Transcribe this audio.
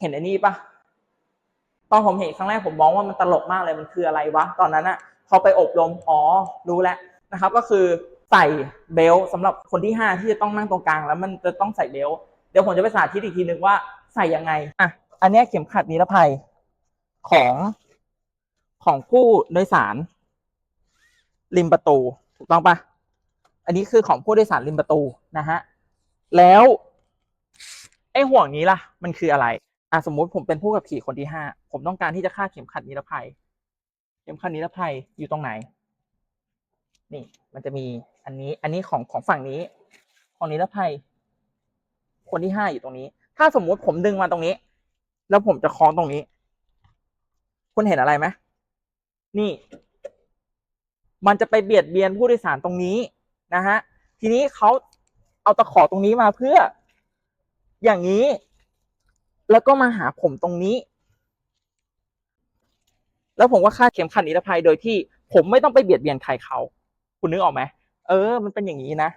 เห็นอันนี้ปะตอนผมเห็นครั้งแรกผมมองว่ามันตลกมากเลยมันคืออะไรวะ ตอนนั้นอะพอไปอบรมอ๋อรู้แล้วนะครับ ก็คือใส่เบลต์สำหรับคนที่ห้าที่จะต้องนั่งตรงกลาง แล้วมันจะต้องใส่เบลต์เดี๋ยวผมจะไปสาธิตอีกทีนึงว่าใส่ยังไงอะอันนี้เข็มขัดนิรภัยของของผู้โดยสาร ริมประตูถูกต้องปะอันนี้คือของผู้โดยสารริมประตูนะฮะแล้วไอ้ห่วงนี้ล่ะ มันคืออะไร อะสมมุติผมเป็นผู้ขับขี่คนที่ห้าผมต้องการที่จะคาดเข็มขัดนิรภัย เข็มขัดนิรภัยอยู่ตรงไหน นี่ มันจะมีอันนี้ อันนี้ของของฝั่งนี้ ของนิรภัย คนที่ห้าอยู่ตรงนี้ ถ้าสมมุติผมดึงมาตรงนี้ แล้วผมจะคล้องตรงนี้ คุณเห็นอะไรไหมนี่ มันจะไปเบียดเบียนผู้โดยสารตรงนี้นะฮะ ทีนี้เขาเอาตะขอตรงนี้มาเพื่อ อย่างนี้ แล้วก็มาหาผมตรงนี้ แล้วผมก็คาดเข็มขัดนิรภัยโดยที่ ผมไม่ต้องไปเบียดเบียนใครเขา คุณนึกออกไหมเออ มันเป็นอย่างนี้นะ